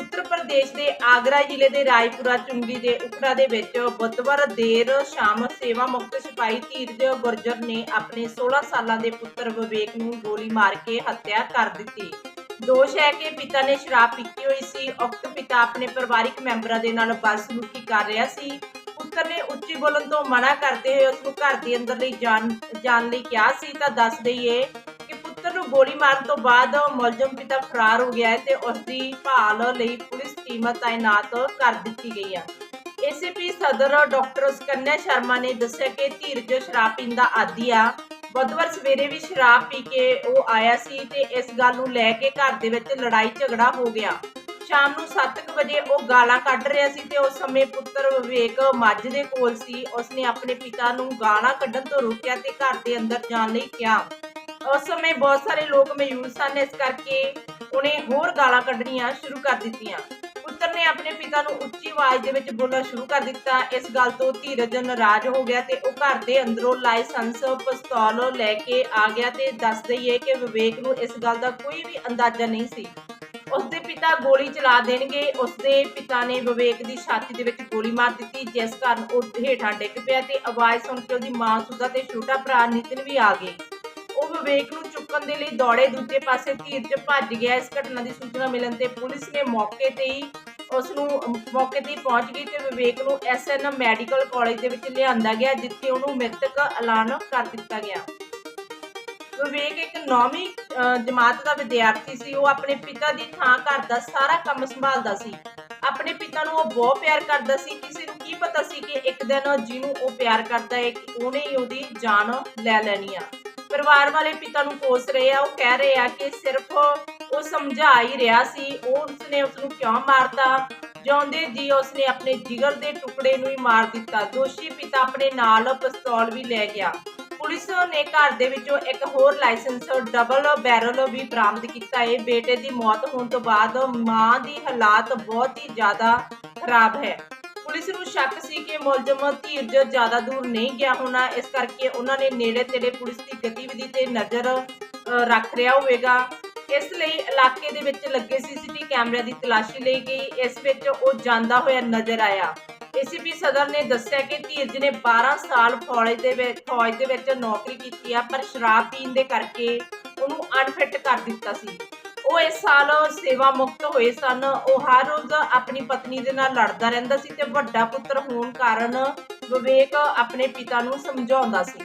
ਉੱਤਰ ਪ੍ਰਦੇਸ਼ ਦੇ ਆਗਰਾ ਜ਼ਿਲ੍ਹੇ ਦੇ ਰਾਏਪੁਰਾ, ਚੁੰਗੀ ਦੇ ਉਖੜਾ ਦੇ ਵਿੱਚ ਬੁੱਧਵਾਰ ਦੇਰ ਸ਼ਾਮ ਸੇਵਾ ਮੁਕਤ ਸਿਪਾਹੀ ਧੀਰਜ ਗੁਰਜਰ ਨੇ ਆਪਣੇ 16 ਸਾਲਾਂ ਦੇ ਪੁੱਤਰ ਵਿਵੇਕ ਨੂੰ ਗੋਲੀ ਮਾਰ ਕੇ ਹੱਤਿਆ ਕਰ ਦਿੱਤੀ। ਦੋਸ਼ ਹੈ ਕਿ ਪਿਤਾ ਨੇ ਸ਼ਰਾਬ ਪੀਤੀ ਹੋਈ ਸੀ। ਉਕਤ ਪਿਤਾ ਆਪਣੇ ਪਰਿਵਾਰਿਕ ਮੈਂਬਰਾਂ ਦੇ ਨਾਲ ਬਦਸਲੂਕੀ ਕਰ ਰਿਹਾ ਸੀ। ਪੁੱਤਰ ਨੇ ਉੱਚੀ ਬੋਲਣ ਤੋਂ ਮਨਾ ਕਰਦੇ ਹੋਏ ਉਸ ਨੂੰ ਘਰ ਦੇ ਅੰਦਰ ਲਈ ਜਾਣ ਜਾਣ ਲਈ ਕਿਹਾ ਸੀ। ਤਾਂ ਦੱਸ ਦਈਏ ਪੁੱਤਰ ਨੂੰ ਗੋਲੀ ਮਾਰਨ ਤੋਂ ਬਾਅਦ ਮੁਲਜ਼ਮ ਪਿਤਾ ਫਰਾਰ ਹੋ ਗਿਆ ਹੈ ਤੇ ਉਸ ਦੀ ਭਾਲ ਲਈ ਪੁਲਿਸ ਟੀਮ ਤਾਇਨਾਤ ਕਰ ਦਿੱਤੀ ਗਈ ਏਸੀਪੀ ਸਦਰ ਡਾਕਟਰ ਸਕੰਨਿਆ ਸ਼ਰਮਾ ਨੇ ਦੱਸਿਆ ਕਿ ਧੀਰਜ ਸ਼ਰਾਬ ਪੀਣ ਦਾ ਆਦੀ ਆ। ਬੁੱਧਵਾਰ ਸਵੇਰੇ ਵੀ ਸ਼ਰਾਬ ਪੀ ਕੇ ਉਹ ਆਇਆ ਸੀ ਤੇ ਇਸ ਗੱਲ ਨੂੰ ਲੈ ਕੇ ਘਰ ਦੇ ਵਿੱਚ ਲੜਾਈ ਝਗੜਾ ਹੋ ਗਿਆ। ਸ਼ਾਮ ਨੂੰ 7:00 ਵਜੇ ਉਹ ਗਾਲਾਂ ਕੱਢ ਰਿਹਾ ਸੀ ਤੇ ਉਸ ਸਮੇਂ ਪੁੱਤਰ ਵਿਵੇਕ ਮੱਝ ਦੇ ਕੋਲ ਸੀ। ਉਸਨੇ ਆਪਣੇ ਪਿਤਾ ਨੂੰ ਗਾਲਾਂ ਕੱਢਣ ਤੋਂ ਰੋਕਿਆ ਤੇ ਘਰ ਦੇ ਅੰਦਰ ਜਾਣ ਲਈ ਕਿਹਾ। ਉਸ ਸਮੇਂ ਬਹੁਤ ਸਾਰੇ ਲੋਕ ਮੌਜੂਦ ਸਨ, ਇਸ ਕਰਕੇ ਉਹਨੇ ਹੋਰ ਗਾਲਾਂ ਕੱਢਣੀਆਂ ਸ਼ੁਰੂ ਕਰ ਦਿੱਤੀਆਂ। ਪੁੱਤਰ ਨੇ ਆਪਣੇ ਪਿਤਾ ਨੂੰ ਉੱਚੀ ਆਵਾਜ਼ ਦੇ ਵਿੱਚ ਬੋਲਣਾ ਸ਼ੁਰੂ ਕਰ ਦਿੱਤਾ। ਇਸ ਗੱਲ ਤੋਂ ਧੀਰਜ ਨਾਰਾਜ਼ ਹੋ ਗਿਆ ਤੇ ਉਹ ਘਰ ਦੇ ਅੰਦਰੋਂ ਲਾਇਸੈਂਸ ਪਿਸਤੌਲ ਲੈ ਕੇ ਆ ਗਿਆ ਤੇ ਦੱਸ ਦਈਏ ਕਿ ਵਿਵੇਕ ਨੂੰ ਇਸ ਗੱਲ ਦਾ ਕੋਈ ਵੀ ਅੰਦਾਜ਼ਾ ਨਹੀਂ ਸੀ। ਉਸਦੇ ਪਿਤਾ ਗੋਲੀ ਚਲਾ ਦੇਣਗੇ। ਉਸਦੇ ਪਿਤਾ ਨੇ ਵਿਵੇਕ ਦੀ ਛਾਤੀ ਦੇ ਵਿੱਚ ਗੋਲੀ ਮਾਰ ਦਿੱਤੀ, ਜਿਸ ਕਾਰਨ ਉਹ ਹੇਠਾਂ ਡਿੱਗ ਪਿਆ ਤੇ ਆਵਾਜ਼ ਸੁਣ ਕੇ ਉਹਦੀ ਮਾਂ ਸੁਦਾ ਤੇ ਛੋਟਾ ਭਰਾ ਨਿਤਿਨ ਵੀ ਆ ਗਏ। ਉਹ ਵਿਵੇਕ ਨੂੰ ਚੁੱਕਣ ਦੇ ਲਈ ਦੌੜੇ ਦੂਜੇ ਪਾਸੇ ਧੀਰਜ ਭੱਜ ਗਿਆ। ਇਸ ਘਟਨਾ ਦੀ ਸੂਚਨਾ ਮਿਲਣ ਤੇ ਪੁਲਿਸ ਨੇ ਮੌਕੇ ਤੇ ਹੀ ਉਸ ਨੂੰ ਮੌਕੇ ਤੇ ਪਹੁੰਚ ਗਈ ਤੇ ਵਿਵੇਕ ਨੂੰ ਐਸਐਨ ਮੈਡੀਕਲ ਕਾਲਜ ਦੇ ਵਿੱਚ ਲਿਆਂਦਾ ਗਿਆ ਜਿੱਥੇ ਉਹਨੂੰ ਮ੍ਰਿਤਕ ਐਲਾਨ ਕਰ ਦਿੱਤਾ ਗਿਆ। ਵਿਵੇਕ ਇੱਕ ਨੌਵੀਂ ਅਹ, ਜਮਾਤ ਦਾ ਵਿਦਿਆਰਥੀ ਸੀ। ਉਹ ਆਪਣੇ ਪਿਤਾ ਦੀ ਥਾਂ ਘਰ ਦਾ ਸਾਰਾ ਕੰਮ ਸੰਭਾਲਦਾ ਸੀ। ਆਪਣੇ ਪਿਤਾ ਨੂੰ ਉਹ ਬਹੁਤ ਪਿਆਰ ਕਰਦਾ ਸੀ। ਕਿਸੇ ਨੂੰ ਕੀ ਪਤਾ ਸੀ ਕਿ ਇੱਕ ਦਿਨ ਜਿਹਨੂੰ ਉਹ ਪਿਆਰ ਕਰਦਾ ਹੈ ਉਹਨੇ ਹੀ ਉਹਦੀ ਜਾਨ ਲੈ ਲੈਣੀ ਆ। ਪਰਿਵਾਰ ਵਾਲੇ ਪਿਤਾ ਨੂੰ ਕੋਸ ਰਹੇ ਆ, ਉਹ ਕਹਿ ਰਹੇ ਆ ਕਿ ਸਿਰਫ ਉਹ ਸਮਝਾ ਹੀ ਰਿਹਾ ਸੀ, ਉਹ ਉਸਨੇ ਉਸ ਨੂੰ ਕਿਉਂ ਮਾਰਤਾ? ਜਿਉਂਦੇ ਜੀ ਉਸਨੇ ਆਪਣੇ ਜਿਗਰ ਦੇ ਟੁਕੜੇ ਨੂੰ ਹੀ ਮਾਰ ਦਿੱਤਾ। ਦੋਸ਼ੀ ਪਿਤਾ ਆਪਣੇ ਨਾਲ ਪਿਸਤੌਲ ਵੀ ਲੈ ਗਿਆ। ਪੁਲਿਸ ਨੇ ਘਰ ਦੇ ਵਿੱਚੋਂ ਇੱਕ ਹੋਰ ਲਾਇਸੈਂਸ ਡਬਲ ਬੈਰਲ ਵੀ ਬਰਾਮਦ ਕੀਤਾ। ਹੈ ਬੇਟੇ ਦੀ ਮੌਤ ਹੋਣ ਤੋਂ ਬਾਅਦ ਮਾਂ ਦੀ ਹਾਲਾਤ ਬਹੁਤ ਹੀ ਜ਼ਿਆਦਾ ਖਰਾਬ ਹੈ। ਪੁਲਿਸ ਨੂੰ ਸ਼ੱਕ ਸੀ ਕਿ ਮੁਲਜ਼ਮ ਧੀਰਜ ਜ਼ਿਆਦਾ ਦੂਰ ਨਹੀਂ ਗਿਆ ਹੋਣਾ, ਇਸ ਕਰਕੇ ਉਹਨਾਂ ਨੇ ਨੇੜੇ ਤੇੜੇ ਪੁਲਿਸ ਦੀ ਗਤੀਵਿਧੀ ਤੇ ਨਜ਼ਰ ਰੱਖ ਰਿਹਾ ਹੋਵੇਗਾ। ਇਸ ਲਈ ਇਲਾਕੇ ਦੇ ਵਿੱਚ ਲੱਗੇ ਸੀਸੀਟੀ ਕੈਮਰਿਆਂ ਦੀ ਤਲਾਸ਼ੀ ਲਈ ਗਈ ਇਸ ਵਿੱਚ ਉਹ ਜਾਂਦਾ ਹੋਇਆ ਨਜ਼ਰ ਆਇਆ। ਏਸੀਪੀ ਸਦਰ ਨੇ ਦੱਸਿਆ ਕਿ ਧੀਰਜ ਨੇ 12 ਸਾਲ ਫੌਜ ਦੇ ਵਿੱਚ, ਫੌਜ ਦੇ ਵਿੱਚ ਨੌਕਰੀ ਕੀਤੀ ਆ, ਪਰ ਸ਼ਰਾਬ ਪੀਣ ਦੇ ਕਰਕੇ ਉਹਨੂੰ ਅਨਫਿਟ ਕਰ ਦਿੱਤਾ ਸੀ। ਉਹ ਇਸ ਸਾਲ ਸੇਵਾ ਮੁਕਤ ਹੋਏ ਸਨ। ਉਹ ਹਰ ਰੋਜ਼ ਆਪਣੀ ਪਤਨੀ ਦੇ ਨਾਲ ਲੜਦਾ ਰਹਿੰਦਾ ਸੀ ਤੇ ਵੱਡਾ ਪੁੱਤਰ ਹੋਣ ਕਾਰਨ ਵਿਵੇਕ ਆਪਣੇ ਪਿਤਾ ਨੂੰ ਸਮਝਾਉਂਦਾ ਸੀ।